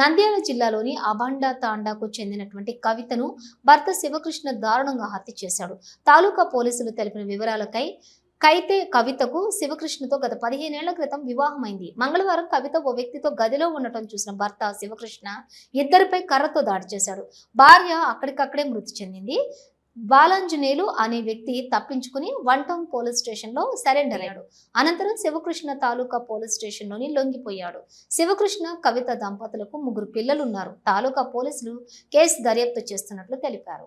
నంద్యాల జిల్లాలోని అభండ తాండాకు చెందినటువంటి కవితను భర్త శివకృష్ణ దారుణంగా హత్య చేశాడు. తాలూకా పోలీసులు తెలిపిన వివరాలకై కైతే కవితకు శివకృష్ణతో గత పదిహేనేళ్ళ క్రితం వివాహమైంది. మంగళవారం కవిత ఓ వ్యక్తితో గదిలో ఉండటం చూసిన భర్త శివకృష్ణ ఇద్దరిపై కర్రతో దాడి చేశాడు. భార్య అక్కడికక్కడే మృతి చెందింది. బాలాంజనేయులు అనే వ్యక్తి తప్పించుకుని వన్ టౌన్ పోలీస్ స్టేషన్లో సరెండర్ అయ్యాడు. అనంతరం శివకృష్ణ తాలూకా పోలీస్ స్టేషన్లోని లొంగిపోయాడు. శివకృష్ణ కవిత దంపతులకు ముగ్గురు పిల్లలున్నారు. తాలూకా పోలీసులు కేసు దర్యాప్తు చేస్తున్నట్లు తెలిపారు.